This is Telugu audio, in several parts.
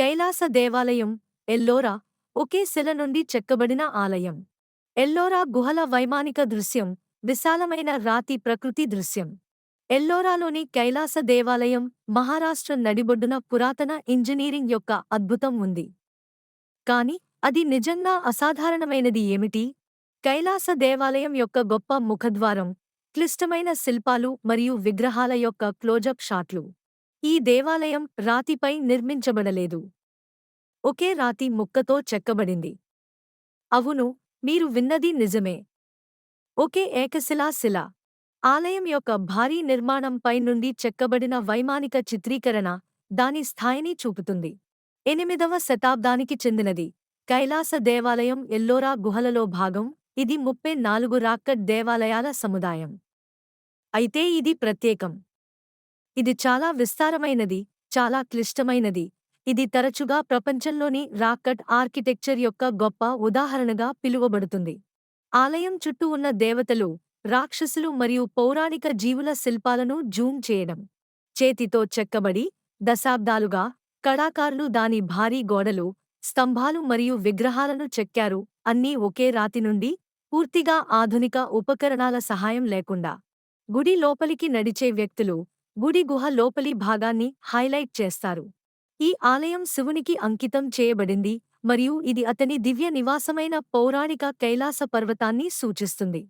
కైలాస దేవాలయం ఎల్లోరా ఒకే శిల నుండి చెక్కబడిన ఆలయం. ఎల్లోరా గుహల వైమానిక దృశ్యం విశాలమైన రాతి ప్రకృతి దృశ్యం. ఎల్లోరాలోని కైలాస దేవాలయం మహారాష్ట్ర నడిబొడ్డున పురాతన ఇంజనీరింగ్ యొక్క అద్భుతం ఉంది. కాని అది నిజంగా అసాధారణమైనది ఏమిటి? కైలాస దేవాలయం యొక్క గొప్ప ముఖద్వారం క్లిష్టమైన శిల్పాలు మరియు విగ్రహాల యొక్క క్లోజప్ షాట్లు. ఈ దేవాలయం రాతిపై నిర్మించబడలేదు. ఒకే రాతి ముక్కతో చెక్కబడింది. అవును మీరు విన్నది నిజమే. ఒకే ఏకశిలా శిల. ఆలయం యొక్క భారీ నిర్మాణంపై నుండి చెక్కబడిన వైమానిక చిత్రీకరణ దాని స్థాయిని చూపుతుంది. ఎనిమిదవ శతాబ్దానికి చెందినది. కైలాస దేవాలయం ఎల్లోరా గుహలలో భాగం. ఇది ముప్పై నాలుగు రాక్కట్ దేవాలయాల సముదాయం. అయితే ఇది ప్రత్యేకం. ఇది చాలా విస్తారమైనది చాలా క్లిష్టమైనది. ఇది తరచుగా ప్రపంచంలోని రాకట్ ఆర్కిటెక్చర్ యొక్క గొప్ప ఉదాహరణగా పిలువబడుతుంది. ఆలయం చుట్టూ ఉన్న దేవతలు రాక్షసులు మరియు పౌరాణిక జీవుల శిల్పాలను జూమ్ చేయడం చేతితో చెక్కబడి దశాబ్దాలుగా కళాకారులు దాని భారీ గోడలు స్తంభాలు మరియు విగ్రహాలను చెక్కారు. అన్నీ ఒకే రాతి నుండి పూర్తిగా ఆధునిక ఉపకరణాల సహాయం లేకుండా గుడి లోపలికి నడిచే వ్యక్తులు గుడి గుహ లోపలి భాగాన్ని హైలైట్ చేస్తారు. ఈ ఆలయం శివునికి అంకితం చేయబడింది మరియు ఇది అతని దివ్య నివాసమైన పౌరాణిక కైలాస పర్వతాన్ని సూచిస్తుంది.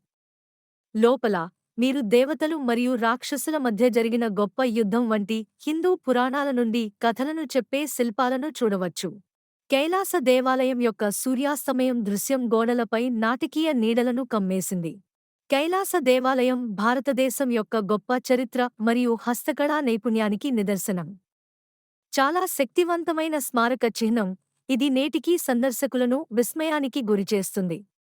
లోపల మీరు దేవతలు మరియు రాక్షసుల మధ్య జరిగిన గొప్ప యుద్ధం వంటి హిందూ పురాణాల నుండి కథలను చెప్పే శిల్పాలను చూడవచ్చు. కైలాస దేవాలయం యొక్క సూర్యాస్తమయం దృశ్యం గోడలపై నాటకీయ నీడలను కమ్మేసింది. కైలాస దేవాలయం భారతదేశం యొక్క గొప్ప చరిత్ర మరియు హస్తకళా నైపుణ్యానికి నిదర్శనం. చాలా శక్తివంతమైన స్మారక చిహ్నం ఇది నేటికీ సందర్శకులను విస్మయానికి గురిచేస్తుంది.